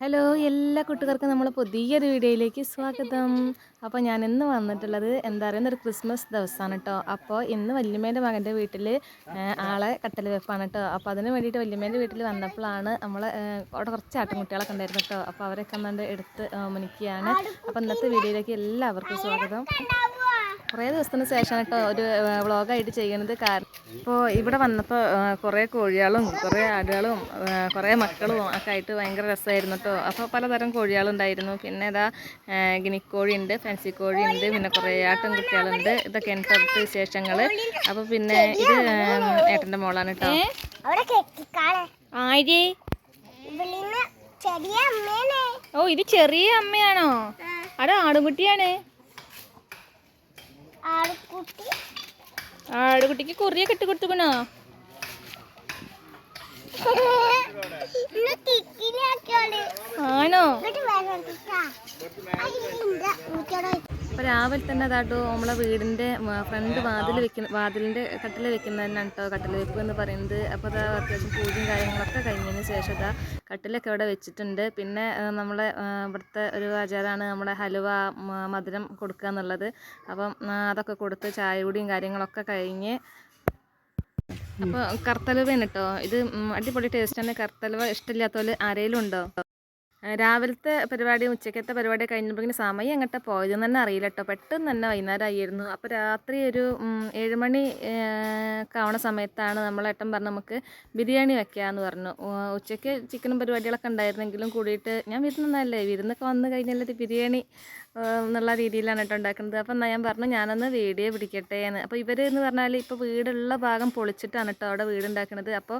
Hello എല്ലാ കൂട്ടുകാർക്കും നമ്മൾ പുതിയൊരു വീഡിയോയിലേക്ക് സ്വാഗതം. അപ്പോൾ ഞാൻ ഇന്ന് വന്നിട്ടുള്ളത് എന്താ പറയുക ഒരു ക്രിസ്മസ് ദിവസമാണ് കേട്ടോ അപ്പോൾ ഇന്ന് വല്യമ്മേന്റെ മകന്റെ വീട്ടിൽ ആളെ കട്ടൽ വെപ്പാണ് കേട്ടോ അപ്പോൾ അതിന് വേണ്ടിയിട്ട് വല്യമ്മേന്റെ വീട്ടിൽ വന്നപ്പോഴാണ് നമ്മൾ അവിടെ കുറച്ച് ആട്ടുംകുട്ടികളൊക്കെ ഉണ്ടായിരുന്നു കേട്ടോ അപ്പോൾ അവരൊക്കെ ഒന്നുകൊണ്ട് എടുത്ത് മുനിക്കുകയാണ്. അപ്പോൾ ഇന്നത്തെ വീഡിയോയിലേക്ക് എല്ലാവർക്കും സ്വാഗതം. കുറേ ദിവസത്തിന് ശേഷം കേട്ടോ ഒരു വ്ളോഗായിട്ട് ചെയ്യണത് കാരണം ഇപ്പോൾ ഇവിടെ വന്നപ്പോൾ കുറേ കോഴികളും കുറേ ആടുകളും കുറേ മക്കളും ഒക്കെ ആയിട്ട് ഭയങ്കര രസമായിരുന്നു കേട്ടോ. അപ്പോൾ പലതരം കോഴികളുണ്ടായിരുന്നു. പിന്നെ ഇതാ ഗിനിക്കോഴിയുണ്ട് ഫാൻസി കോഴി ഉണ്ട് പിന്നെ കുറേ ആട്ടും കുട്ടികളുണ്ട് ഇതൊക്കെ എന്റെ അടുത്ത് വിശേഷങ്ങൾ അപ്പോൾ പിന്നെ ഇത് ഏട്ടന്റെ മോളാണ് കേട്ടോ. ഓ ഇത് ചെറിയ അമ്മയാണോ? അവിടെ ആടുംകുട്ടിയാണ്. ആടുകുട്ടിക്ക് കുറിയൊക്കെ ഇട്ട് കൊടുത്തുക്കണോ ഇന്ന് തിക്കിലാക്കിയോൾ ആണോ ഇങ്ങോട്ട് വേണം തിക്കാ ഊറ്റോടെ അപ്പോൾ രാവിലെ തന്നെ അതാട്ടോ നമ്മളെ വീടിന്റെ ഫ്രണ്ട് വാതിൽ വെക്കുന്ന വാതിലിന്റെ കട്ടിൽ വെക്കുന്നതന്നെയാണ് കേട്ടോ കട്ടിൽ വെപ്പ് എന്ന് പറയുന്നത്. അപ്പോൾ അതാ അത്യാവശ്യം പൂജയും കാര്യങ്ങളൊക്കെ കഴിഞ്ഞതിന് ശേഷം അതാ കട്ടിലൊക്കെ അവിടെ വെച്ചിട്ടുണ്ട്. പിന്നെ നമ്മളെ ഇവിടുത്തെ ഒരു ആചാരമാണ് നമ്മുടെ ഹലുവ മധുരം കൊടുക്കുക എന്നുള്ളത്. അപ്പം അതൊക്കെ കൊടുത്ത് ചായ കുടിയും കാര്യങ്ങളൊക്കെ കഴിഞ്ഞ് അപ്പോൾ കർത്തലുവയാണ് കേട്ടോ ഇത് അടിപൊളി ടേസ്റ്റ് ആണ്. കർത്തലുവ ഇഷ്ടമില്ലാത്തവർ ആരെങ്കിലും ഉണ്ടോ? രാവിലത്തെ പരിപാടി ഉച്ചക്കത്തെ പരിപാടി കഴിഞ്ഞപ്പോഴേക്കും സമയം എങ്ങോട്ടാ പോയതെന്ന് തന്നെ അറിയില്ല കേട്ടോ. പെട്ടെന്ന് തന്നെ വൈകുന്നേരം ആയിരുന്നു അപ്പോൾ രാത്രി ഒരു ഏഴുമണി ഏഴ് മണി നമ്മൾ സമയത്താണ് നമ്മളേട്ടൻ പറഞ്ഞു നമുക്ക് ബിരിയാണി വെക്കാമെന്ന് പറഞ്ഞു. ഉച്ചയ്ക്ക് ചിക്കനും പരിപാടികളൊക്കെ ഉണ്ടായിരുന്നെങ്കിലും കൂടിയിട്ട് ഞാൻ വിരുന്നല്ലേ വിരുന്നൊക്കെ വന്നു കഴിഞ്ഞാൽ ബിരിയാണി എന്നുള്ള രീതിയിലാണ് കേട്ടോ ഉണ്ടാക്കുന്നത്. അപ്പം എന്നാൽ ഞാൻ പറഞ്ഞു ഞാനൊന്ന് വീഡിയോ പിടിക്കട്ടെ എന്ന് അപ്പോൾ ഇവർ എന്ന് പറഞ്ഞാൽ ഇപ്പോൾ വീടുള്ള ഭാഗം പൊളിച്ചിട്ടാണ് കേട്ടോ അവിടെ വീട് ഉണ്ടാക്കുന്നത് അപ്പോൾ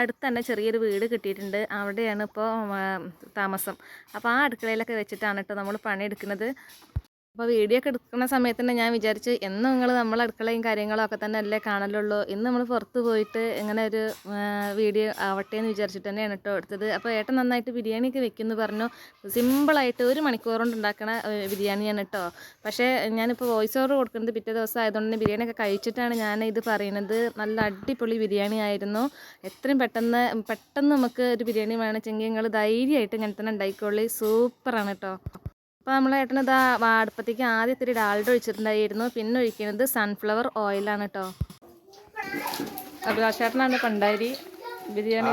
അടുത്ത് തന്നെ ചെറിയൊരു വീട് കിട്ടിയിട്ടുണ്ട്. അവിടെയാണ് ഇപ്പോൾ താമസം. അപ്പോൾ ആ അടുക്കളയിലൊക്കെ വെച്ചിട്ടാണ് കേട്ടോ നമ്മൾ പണിയെടുക്കുന്നത്. അപ്പോൾ വീഡിയോ ഒക്കെ എടുക്കുന്ന സമയത്ത് തന്നെ ഞാൻ വിചാരിച്ചു എന്നും നിങ്ങൾ നമ്മളെ അടുക്കളയും കാര്യങ്ങളും ഒക്കെ തന്നെ അല്ലേ കാണലുള്ളൂ. ഇന്ന് നമ്മൾ പുറത്ത് പോയിട്ട് ഇങ്ങനെ ഒരു വീഡിയോ ആവട്ടെ എന്ന് വിചാരിച്ചിട്ട് തന്നെയാണ് കേട്ടോ എടുത്തത്. അപ്പോൾ ഏട്ടൻ നന്നായിട്ട് ബിരിയാണിയൊക്കെ വെക്കുന്നു പറഞ്ഞു. സിമ്പിളായിട്ട് ഒരു മണിക്കൂർ കൊണ്ട് ഉണ്ടാക്കണ ബിരിയാണിയാണ് കേട്ടോ പക്ഷേ ഞാനിപ്പോൾ വോയിസ് ഓവർ കൊടുക്കുന്നത് പിറ്റേ ദിവസം ആയതുകൊണ്ട് തന്നെ ബിരിയാണിയൊക്കെ കഴിച്ചിട്ടാണ് ഞാൻ ഇത് പറയുന്നത്. നല്ല അടിപൊളി ബിരിയാണി ആയിരുന്നു. എത്രയും പെട്ടെന്ന് പെട്ടെന്ന് നമുക്ക് ഒരു ബിരിയാണി വേണമെങ്കിൽ നിങ്ങൾ ധൈര്യമായിട്ട് ഇങ്ങനെ തന്നെ ഉണ്ടായിക്കോളി സൂപ്പറാണ് കേട്ടോ അപ്പോൾ നമ്മൾ ഏട്ടനത് ഇതാ അടുപ്പത്തേക്ക് ആദ്യം ഇത്തിരി ഡാൽഡ ഒഴിച്ചിട്ടുണ്ടായിരുന്നു. പിന്നെ ഒഴിക്കുന്നത് സൺഫ്ലവർ ഓയിലാണ് കേട്ടോ അഭിലാഷേട്ടനാണ് പണ്ടാരി ബിരിയാണി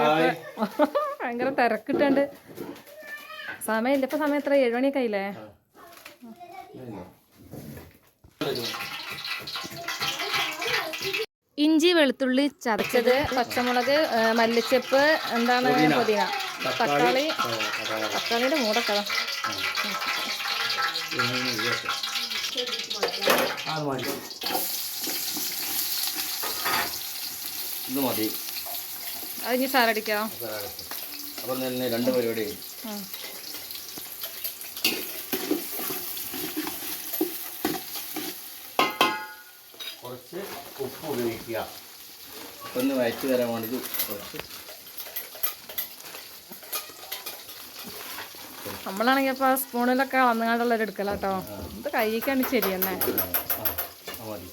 ഭയങ്കര തിരക്കിട്ടുണ്ട്. സമയമില്ല. ഇപ്പം സമയം എത്ര? ഏഴ് മണിയൊക്കെ ആയില്ലേ? ഇഞ്ചി വെളുത്തുള്ളി ചതച്ചത് പച്ചമുളക് മല്ലിച്ചപ്പ് എന്താണ് പുതിന. തക്കാളി. തക്കാളിയുടെ മൂടൊക്കെ. അത് മതി ഇത് മതി. അതിന് സാറടിക്കോ? അപ്പം തന്നെ രണ്ട് പരിപാടി കുറച്ച് ഉപ്പ് ഉപയോഗിക്കുക. ഒന്ന് വയറ്റി തരാൻ വേണ്ടിയിട്ട് കുറച്ച് നമ്മളാണെങ്കിൽ അപ്പോൾ ആ സ്പൂണിലൊക്കെ വന്നുകൊണ്ടുള്ളൊരു എടുക്കല കേട്ടോ ഇത് കഴിക്കാണ് ശരി തന്നെ. ആ ആ മതി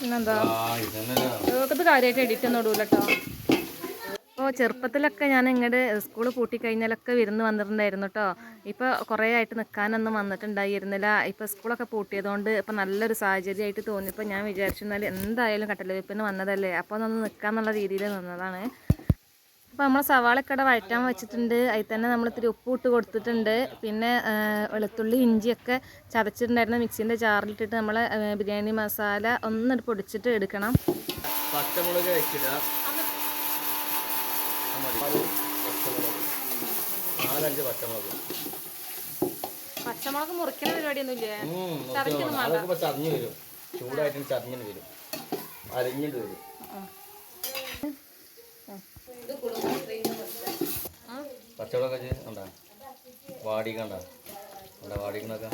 പിന്നെന്താ കാര്യമായിട്ട് എഡിറ്റ് ഒന്നും ഇടൂല കേട്ടോ അപ്പോൾ ചെറുപ്പത്തിലൊക്കെ ഞാൻ ഇങ്ങോട്ട് സ്കൂൾ പൂട്ടി കഴിഞ്ഞാലൊക്കെ വിരുന്ന് വന്നിട്ടുണ്ടായിരുന്നു കേട്ടോ ഇപ്പോൾ കുറേ ആയിട്ട് നിൽക്കാനൊന്നും വന്നിട്ടുണ്ടായിരുന്നില്ല. ഇപ്പോൾ സ്കൂളൊക്കെ പൂട്ടിയതുകൊണ്ട് ഇപ്പോൾ നല്ലൊരു സാഹചര്യമായിട്ട് തോന്നിയപ്പോൾ ഞാൻ വിചാരിച്ചു എന്നാൽ എന്തായാലും കട്ടലവെപ്പിന് വന്നതല്ലേ. അപ്പോൾ ഒന്ന് നിൽക്കാന്നുള്ള രീതിയിൽ നിന്നതാണ്. അപ്പോൾ നമ്മൾ സവാളക്കട വഴറ്റാൻ വെച്ചിട്ടുണ്ട്. അതിൽ തന്നെ നമ്മൾ ഇത്തിരി ഉപ്പ് ഇട്ട് കൊടുത്തിട്ടുണ്ട്. പിന്നെ വെളുത്തുള്ളി ഇഞ്ചിയൊക്കെ ചതച്ചിട്ടുണ്ടായിരുന്ന. മിക്സിന്റെ ജാറിലിട്ടിട്ട് നമ്മൾ ബിരിയാണി മസാല ഒന്ന് പൊടിച്ചിട്ട് എടുക്കണം. പച്ചമുളക് വെച്ചിടുക നാലഞ്ച് പച്ചമുളക്. പച്ചമുളക് മുറിക്കുന്ന പരിപാടിയൊന്നുമില്ലേ? വരും. ചൂടായിട്ട് ചതഞ്ഞിട്ട് വരും. അരിഞ്ഞിട്ട് വരും. പച്ചമുളകൊക്കെ വാടി വാടിക്കണൊക്കെ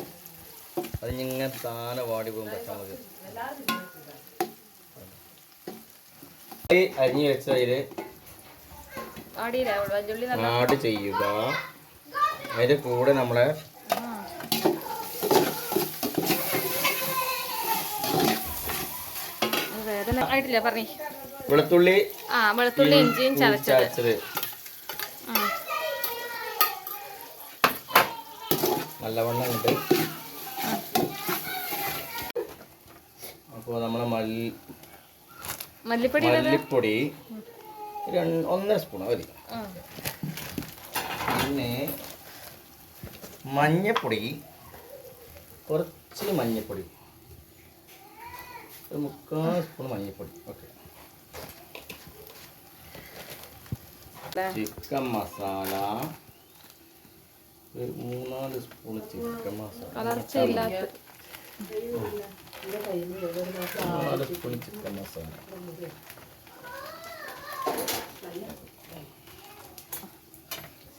അത് ഇങ്ങനെ താനെ വാടി പോകും ഈ അരിഞ്ഞ് വെച്ചതിൽ ആഡ് ചെയ്യുക. അതിന്റെ കൂടെ നമ്മളെ വേദന ആയിട്ടില്ല പറഞ്ഞേ. വെളുത്തുള്ളി ആ വെളുത്തുള്ളി ഇഞ്ചിയും ചതച്ചത്. നല്ലവണ്ണം ഉണ്ട് അപ്പോൾ നമ്മളെ മല്ലി മല്ലിപ്പൊടി മല്ലിപ്പൊടി ഒന്നര സ്പൂൺ മതി. പിന്നെ മഞ്ഞപ്പൊടി കുറച്ച് മഞ്ഞപ്പൊടി. ഒരു മുക്കാൽ സ്പൂൺ മഞ്ഞപ്പൊടി. ഓക്കെ. ചിക്കൻ മസാല. ഒരു മൂന്നാൽ സ്പൂൺ ചിക്കൻ മസാല. മൂന്നാൽ സ്പൂൺ ചിക്കൻ മസാല.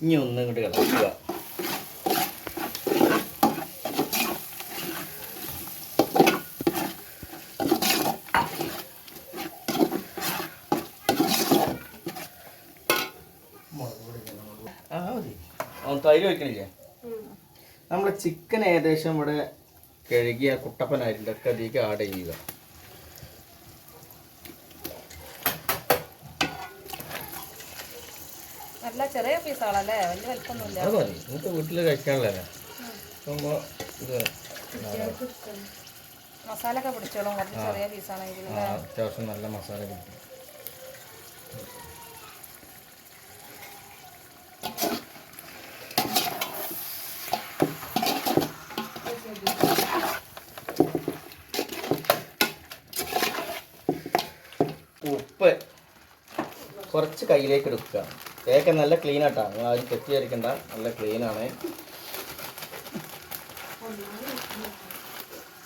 ഇനി ഒന്നും ഇങ്ങോട്ട് കിടക്കുക ആ മതി ആ, തൈര് വയ്ക്കണില്ലേ നമ്മൾ ചിക്കൻ ഏകദേശം ഇവിടെ കഴുകിയ കുട്ടപ്പനായിട്ട് ഒക്കെ അതിലേക്ക് ആഡ് ചെയ്യുക. നല്ല ചെറിയ പീസുകളല്ലേ വലിയ വലിപ്പമൊന്നുമില്ല. അത് മതി. നിങ്ങൾക്ക് വീട്ടിൽ കഴിക്കാനുള്ളതല്ലേ അപ്പോൾ ഇത് മസാല ഒക്കെ പിടിച്ചോളും. കുറച്ച് ചെറിയ പീസാണെങ്കിൽ ആ, അത്യാവശ്യം നല്ല മസാല കിട്ടും ഉപ്പ് കുറച്ച് കയ്യിലേക്ക് എടുക്കുക. കേക്ക് നല്ല ക്ലീൻ ആട്ടാ. നിങ്ങൾ ആരും തെറ്റിദ്ധരിക്കണ്ട നല്ല ക്ലീനാണ് ആണ്.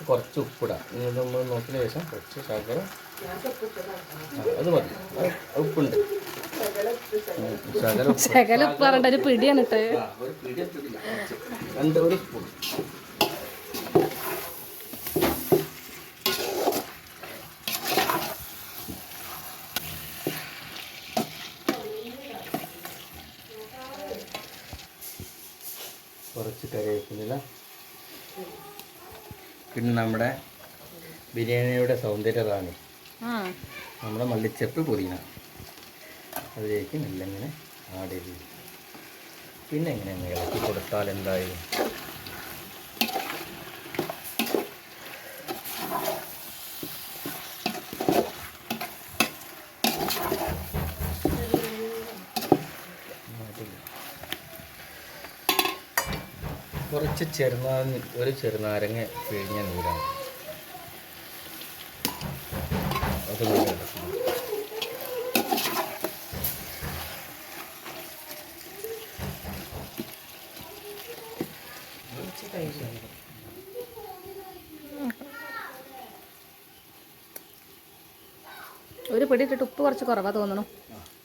കുറച്ച് ഉപ്പിടാം. ഇനി നമ്മൾ നോക്കിയ ശേഷം കുറച്ച് ശർക്കര അത് മതി. ഉപ്പുണ്ട്. ശകലം ഉപ്പ്. പറഞ്ഞിട്ട് ഒരു പിടിയാണ് ഒരു പിടി ഒരു സ്പൂൺ കുറച്ച് കറിവേപ്പില പിന്നെ നമ്മുടെ ബിരിയാണിയുടെ സൗന്ദര്യതാണ്. നമ്മുടെ മല്ലിച്ചപ്പ് പുതിന. അതിലേക്ക് നല്ലങ്ങനെ ആഡ് ചെയ്ത് പിന്നെ എങ്ങനെ ഇളക്കി കൊടുത്താൽ എന്തായി? കുറച്ച് ചെറുനാരങ്ങ ഒരു ചെറുനാരങ്ങ പിഴിഞ്ഞ നീരാണ് അത് ഒരു പിടി ഇട്ടിട്ട് ഉപ്പ് കുറച്ച് കുറവാ തോന്നണു.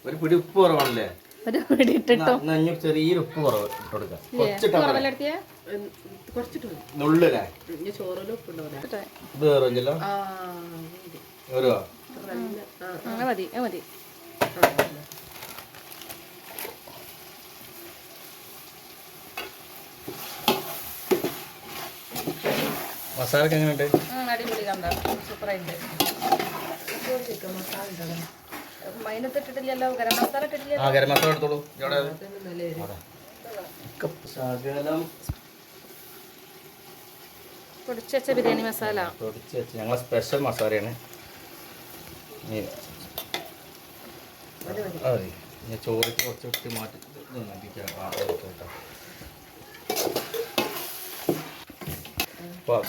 ഒരു പിടി ഉപ്പ് കുറവാണല്ലേ? ഒരു പിടി ഇട്ടിട്ടോ? എന്നാ ഇനി ചെറിയൊരു ഉപ്പ് കുറവ് മതി. മസാലക്ക് എങ്ങനെയുണ്ട്? അടിപൊളി കണ്ട? സൂപ്പറായിട്ട് മൈനത്ത് ഇട്ടിട്ടില്ലല്ലോ ഗരം മസാല ഇട്ടിട്ടില്ലല്ലോ. ആ ഗരം മസാല എടുത്തോളൂ. ശകലം പൊടിച്ച് വെച്ച ബിരിയാണി മസാല. പൊടിച്ച് വെച്ച്. ഞങ്ങളെ സ്പെഷ്യൽ മസാലയാണ്. ഇനി അതെ ഞാൻ ചോറിക്ക് കുറച്ച് ഇട്ട് മാറ്റി.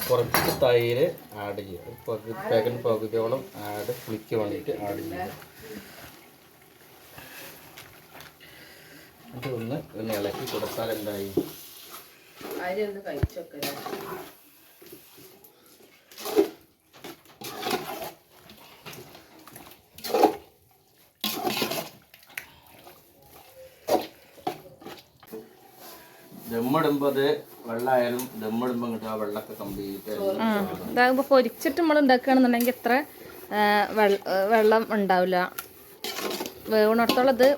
കുറച്ച് തൈര് ആഡ് ചെയ്യുക. ഒരു പകുതി പാക്കറ്റ് പകുതിയോളം ആഡ് പുളിക്ക് വേണ്ടിയിട്ട് ആഡ് ചെയ്യുക. അത് ഒന്ന് ഒന്ന് ഇളക്കി കൊടുത്താൽ എന്തായി? ദമ്മിടുമ്പോൾ അത് വെള്ളമായാലും ദമ്മിടുമ്പോ ഇങ്ങോട്ട് ആ വെള്ളമൊക്കെ കംപ്ലീറ്റ് പൊരിച്ചിട്ട് നമ്മൾ ഉണ്ടാക്കുകയാണെന്നുണ്ടെങ്കിൽ ഇത്ര ആ, വെള്ള- ഉണ്ടാവില്ല. വേവണത്തോളം ഇത്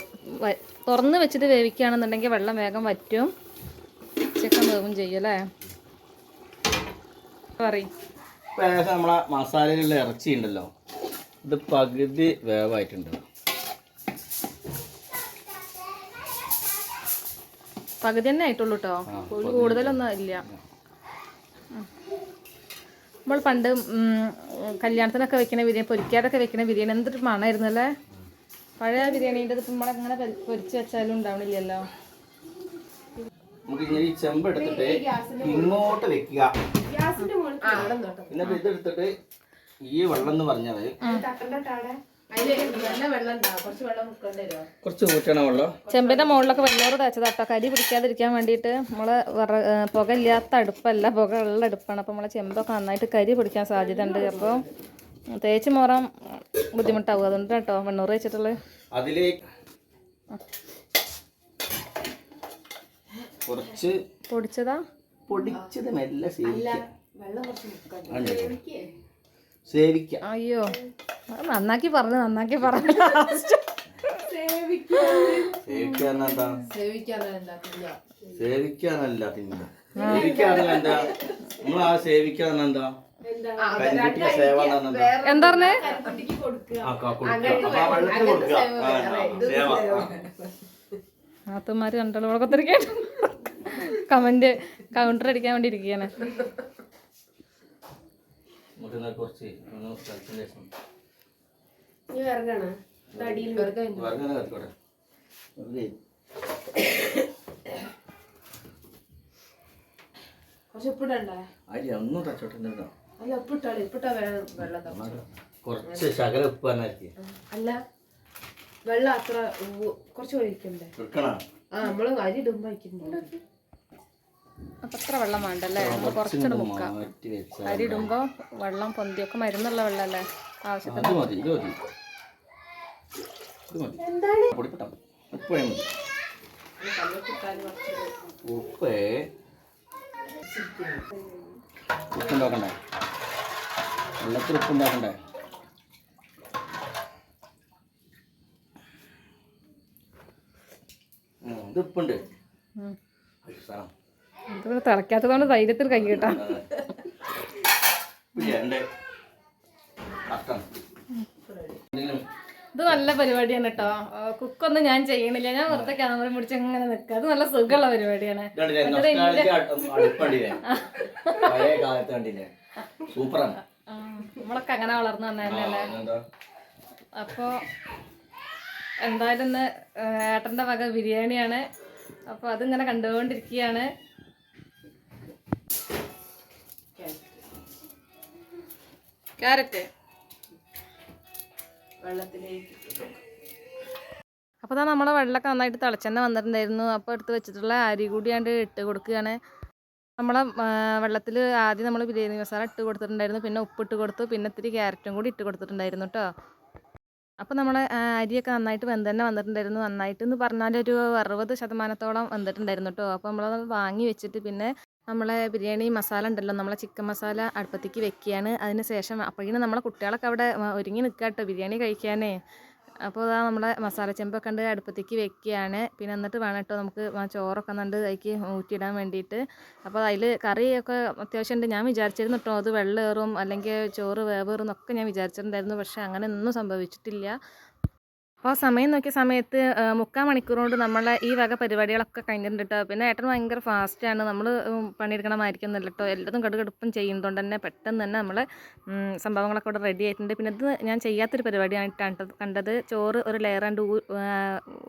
തുറന്ന് വെച്ചിട്ട് വേവിക്കുകയാണെന്നുണ്ടെങ്കിൽ വെള്ളം വേഗം വറ്റും. ചിക്കൻ വേവും ചെയ്യും അല്ലേ? പറയും. ഏകദേശം നമ്മളെ മസാലയിലുള്ള ഇറച്ചി ഉണ്ടല്ലോ. ഇത് പകുതി വേവായിട്ടുണ്ട്. പകുതി തന്നെ ആയിട്ടുള്ളൂ കേട്ടോ കൂടുതലൊന്നും ഇല്ല. നമ്മൾ പണ്ട് കല്യാണത്തിനൊക്കെ വെക്കണ ബിരിയാണി പൊരിക്കാതൊക്കെ വെക്കണ ബിരിയാണി എന്തൊരു മണമായിരുന്നു അല്ലേ? പഴയ ബിരിയാണിന്റെ ഇപ്പം നമ്മളങ്ങനെ പൊരി- പൊരിച്ച് വെച്ചാലും ഉണ്ടാവണില്ലല്ലോ. നമുക്ക് ഇങ്ങനെ ഈ ചെമ്പ് എടുത്തിട്ട് ഇങ്ങോട്ട് വെക്കുക. എന്നിട്ട് ഇത് എടുത്തിട്ട് ഈ വെള്ളം എന്ന് പറഞ്ഞത് കുറച്ച് ഊറ്റണം വെള്ളം. ചെമ്പിന്റെ മുകളിലൊക്കെ വെള്ളോറ് തേച്ചതാട്ടോ കരി പിടിക്കാതിരിക്കാൻ വേണ്ടിയിട്ട് നമ്മൾ പുക ഇല്ലാത്ത പുകയില്ലാത്ത അടുപ്പല്ല. പുക ഉള്ള അടുപ്പാണ്. അപ്പൊ നമ്മളെ ചെമ്പൊക്കെ നന്നായിട്ട് കരി പിടിക്കാൻ സാധ്യത ഉണ്ട് അപ്പോൾ തേച്ച് മോറാൻ ബുദ്ധിമുട്ടാവും. അതുകൊണ്ട് കേട്ടോ വെണ്ണൂറ് വെച്ചിട്ടുള്ളത് അതിലേക്ക് കുറച്ച് പൊടിച്ചതാ? പൊടിച്ചത് മെല്ലെ അയ്യോ നന്നാക്കി പറഞ്ഞു നന്നാക്കി പറഞ്ഞു സേവിക്കുക സേവിക്കാനല്ല സേവിക്കാന്നല്ല തിന്ന. സേവിക്കാന്നല്ല എന്താ? നമ്മൾ ആ സേവിക്കാന്ന് എന്താ? പറഞ്ഞേ? ഇവിടെ കൊത്തിരിക്കാണ് കമന്റ് കൗണ്ടർ അടിക്കാൻ വേണ്ടി ഇരിക്കുകയാണ്. കുറച്ച് ഒന്ന് കളിച്ചതിന് ഒന്നും കത്തിക്കോട്ടെ. അരി ഒന്നും തച്ചോട്ടെ എന്നിട്ടോ. കുറച്ച് ശകല ഉപ്പ് തന്നെ അല്ല വെള്ളം അത്ര കുറച്ച് ഒഴിക്കണ്ടേ? ആ നമ്മൾ അരി ഇടുമ്പോ ഒഴിക്കുന്നുണ്ട് അപ്പൊ അത്ര വെള്ളം വേണ്ടല്ലേ? നമ്മൾ കുറച്ചുകൂടെ മുക്കാം. അരി ഇടുമ്പോ വെള്ളം പൊന്തിയൊക്കെ മരുന്നുള്ള വെള്ളമല്ലേ ആവശ്യത്തിന്. ഉപ്പ് ഉപ്പുണ്ടാക്കണ്ടേ? വെള്ളത്തിൽ ഉപ്പുണ്ടാക്കണ്ടേ? ഇത് ഉപ്പുണ്ട്. തിളക്കാത്തതുകൊണ്ട് ധൈര്യത്തിൽ കൈ കിട്ടാം. കഷ്ടം. ഇത് നല്ല പരിപാടിയാണ് കേട്ടോ കുക്കൊന്നും ഞാൻ ചെയ്യണില്ല. ഞാൻ വെറുതെ ക്യാമറ പിടിച്ച് ഇങ്ങനെ നിൽക്കുക അത് നല്ല സുഖമുള്ള പരിപാടിയാണ്. നമ്മളൊക്കെ അങ്ങനെ വളർന്നു വന്നതന്നെയല്ലേ അപ്പോ എന്തായാലും ഇന്ന് ഏട്ടന്റെ വക ബിരിയാണിയാണ്. അപ്പൊ അതിങ്ങനെ കണ്ടുകൊണ്ടിരിക്കുകയാണ്. ക്യാരറ്റ്. വെള്ളത്തിലേക്ക് അപ്പോൾ അതാ നമ്മളെ വെള്ളമൊക്കെ നന്നായിട്ട് തിളച്ചെന്നെ വന്നിട്ടുണ്ടായിരുന്നു. അപ്പോൾ എടുത്ത് വെച്ചിട്ടുള്ള അരി കൂടിയാണ്ട് ഇട്ട് കൊടുക്കുകയാണ്. നമ്മളെ വെള്ളത്തിൽ ആദ്യം നമ്മൾ ബിരിയാണി മസാല ഇട്ട് കൊടുത്തിട്ടുണ്ടായിരുന്നു. പിന്നെ ഉപ്പ് ഇട്ട് കൊടുത്തു. പിന്നെ ഇത്തിരി ക്യാരറ്റും കൂടി ഇട്ട് കൊടുത്തിട്ടുണ്ടായിരുന്നു കേട്ടോ അപ്പോൾ നമ്മളെ അരിയൊക്കെ നന്നായിട്ട് വെന്ത് തന്നെ വന്നിട്ടുണ്ടായിരുന്നു. നന്നായിട്ട് എന്ന് പറഞ്ഞാൽ ഒരു അറുപത് ശതമാനത്തോളം വന്നിട്ടുണ്ടായിരുന്നു കേട്ടോ അപ്പോൾ നമ്മളത് വാങ്ങി വെച്ചിട്ട് പിന്നെ നമ്മളെ ബിരിയാണി മസാല ഉണ്ടല്ലോ നമ്മളെ ചിക്കൻ മസാല അടുപ്പത്തേക്ക് വെക്കുകയാണ്. അതിന് ശേഷം അപ്പോഴേക്കും നമ്മളെ കുട്ടികളൊക്കെ അവിടെ ഒരുങ്ങി നിൽക്കുക കേട്ടോ ബിരിയാണി കഴിക്കാനേ. അപ്പോൾ അതാ നമ്മളെ മസാല ചെമ്പൊക്കെ ഉണ്ട് അടുപ്പത്തേക്ക് വെക്കുകയാണ്. പിന്നെ എന്നിട്ട് വേണം കേട്ടോ നമുക്ക് ചോറൊക്കെ കണ്ട് അതിലേക്ക് ഊറ്റിയിടാൻ വേണ്ടിയിട്ട്. അപ്പോൾ അതിൽ കറിയൊക്കെ അത്യാവശ്യം ഉണ്ട്. ഞാൻ വിചാരിച്ചിരുന്നു കേട്ടോ അത് വെള്ളേറും അല്ലെങ്കിൽ ചോറ് വേവേറും എന്നൊക്കെ ഞാൻ വിചാരിച്ചിട്ടുണ്ടായിരുന്നു. പക്ഷേ അങ്ങനെ ഒന്നും സംഭവിച്ചിട്ടില്ല. അപ്പോൾ സമയം നോക്കിയ സമയത്ത് മുക്കാൽ മണിക്കൂർ കൊണ്ട് നമ്മളെ ഈ വക പരിപാടികളൊക്കെ കഴിഞ്ഞിട്ടുണ്ട്. കേട്ടോ പിന്നെ ഏട്ടൻ ഭയങ്കര ഫാസ്റ്റാണ്. നമ്മൾ പണിയെടുക്കണ എന്നല്ല കേട്ടോ എല്ലാതും കടുകടുപ്പം ചെയ്യുന്നതുകൊണ്ട് തന്നെ പെട്ടെന്ന് തന്നെ നമ്മൾ സംഭവങ്ങളൊക്കെ ഇവിടെ റെഡി ആയിട്ടുണ്ട്. പിന്നെ ഇത് ഞാൻ ചെയ്യാത്തൊരു പരിപാടിയായിട്ടാണ് ട്ടോ കണ്ടത് ചോറ് ഒരു ലെയർ ആ,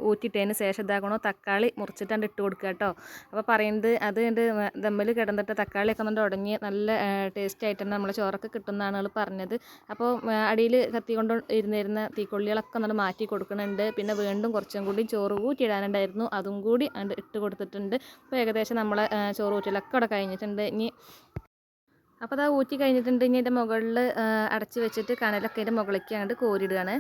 ഊറ്റിയിട്ടതിന് ശേഷം ഇതാക്കണോ തക്കാളി മുറിച്ചിട്ടാണ്ട് ഇട്ട് കൊടുക്കുക കേട്ടോ അപ്പോൾ പറയുന്നത് അത് എന്റെ ദമ്മിൽ കിടന്നിട്ട് തക്കാളിയൊക്കെ കൊണ്ട് ഉടഞ്ഞ് നല്ല ടേസ്റ്റ് ആയിട്ടാണ് നമ്മളെ ചോറൊക്കെ കിട്ടുന്നതാണ് പറഞ്ഞത്. അപ്പോൾ അടിയിൽ കത്തി കൊണ്ട് ഇരുന്നിരുന്ന തീക്കൊള്ളികളൊക്കെ നമ്മൾ മാറ്റി കൊടുക്കുന്നുണ്ട്. പിന്നെ വീണ്ടും കുറച്ചും കൂടി ചോറ് ഊറ്റിയിടാനുണ്ടായിരുന്നു. അതും കൂടി ഇട്ട് കൊടുത്തിട്ടുണ്ട്. അപ്പോൾ ഏകദേശം നമ്മളെ ചോറ് ഊറ്റലൊക്കെ അവിടെ കഴിഞ്ഞിട്ടുണ്ട്. ഇനി അപ്പോൾ അത് ഊറ്റി കഴിഞ്ഞിട്ടുണ്ട്. ഇനി അതിന്റെ മുകളിൽ അടച്ച് വെച്ചിട്ട് കനലൊക്കെ അതിന്റെ മുകളിലേക്ക് അങ്ങോട്ട് കോരിയിടുകയാണ്.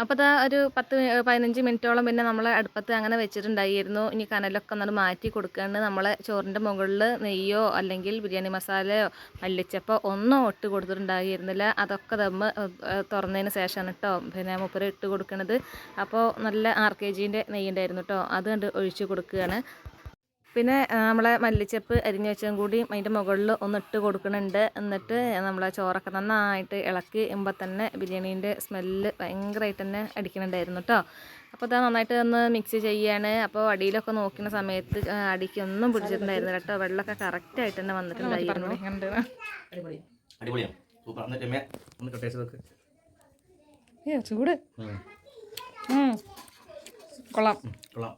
അപ്പോൾ അതാ ഒരു പത്ത് പതിനഞ്ച് മിനിറ്റോളം പിന്നെ നമ്മൾ അടുപ്പത്ത് അങ്ങനെ വെച്ചിട്ടുണ്ടായിരുന്നു. ഇനി കനലൊക്കെ ഒന്ന് മാറ്റി കൊടുക്കുകയാണ് നമ്മളെ ചോറിന്റെ മുകളിൽ നെയ്യോ അല്ലെങ്കിൽ ബിരിയാണി മസാലയോ മല്ലിച്ചപ്പോ ഒന്നും ഇട്ട് കൊടുത്തിട്ടുണ്ടായിരുന്നില്ല. അതൊക്കെ ദമ്മ് തുറന്നതിന് ശേഷമാണ് കേട്ടോ പിന്നെ മുപ്പര ഇട്ട് കൊടുക്കണത്. അപ്പോൾ നല്ല ആർ കെ ജീന്റെ നെയ്യുണ്ടായിരുന്നു കേട്ടോ അത് കണ്ട് ഒഴിച്ച് കൊടുക്കുകയാണ്. പിന്നെ നമ്മളെ മല്ലിച്ചപ്പ് അരിഞ്ഞു വെച്ചതും കൂടി അതിന്റെ മുകളിൽ ഒന്ന് ഇട്ട് കൊടുക്കുന്നുണ്ട് എന്നിട്ട് നമ്മളെ ചോറൊക്കെ നന്നായിട്ട് ഇളക്കി ഇമ്പം തന്നെ ബിരിയാണീന്റെ സ്മെല്ല് ഭയങ്കരമായിട്ട് തന്നെ അടിക്കുന്നുണ്ടായിരുന്നു കേട്ടോ അപ്പോൾ അത് നന്നായിട്ട് ഒന്ന് മിക്സ് ചെയ്യാണ്. അപ്പോൾ അടിയിലൊക്കെ നോക്കുന്ന സമയത്ത് അടിക്കൊന്നും പിടിച്ചിട്ടുണ്ടായിരുന്നു കേട്ടോ വെള്ളമൊക്കെ കറക്റ്റായിട്ട് തന്നെ വന്നിട്ടുണ്ടായിരുന്നു. ചൂട്. കൊള്ളാം. നമ്മൾ കൊള്ളാം.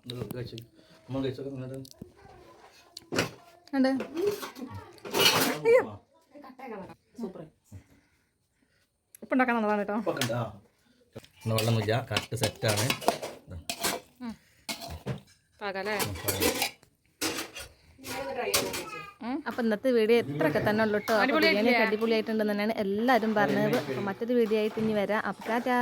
ഇത് കഴിച്ചു നമ്മൾ കഴിച്ചൊക്കെ എന്നിട്ട് ഉണ്ട് സൂപ്പർ ഉപ്പ് ഉണ്ടാക്കാൻ നല്ലതാണ് കേട്ടോ വെള്ളമൊന്നുമില്ല സെറ്റാണ് അപ്പൊ ഇന്നത്തെ വീഡിയോ എത്രയൊക്കെ തന്നെ ഉള്ളു കേട്ടോ. ബിരിയാണി ഒക്കെ അടിപൊളിയായിട്ടുണ്ടെന്ന് തന്നെയാണ് എല്ലാവരും പറഞ്ഞത്. അപ്പൊ മറ്റൊരു വീഡിയോ ആയിട്ട് ഇനി വരാം. അപ്പൊ ടാറ്റാ.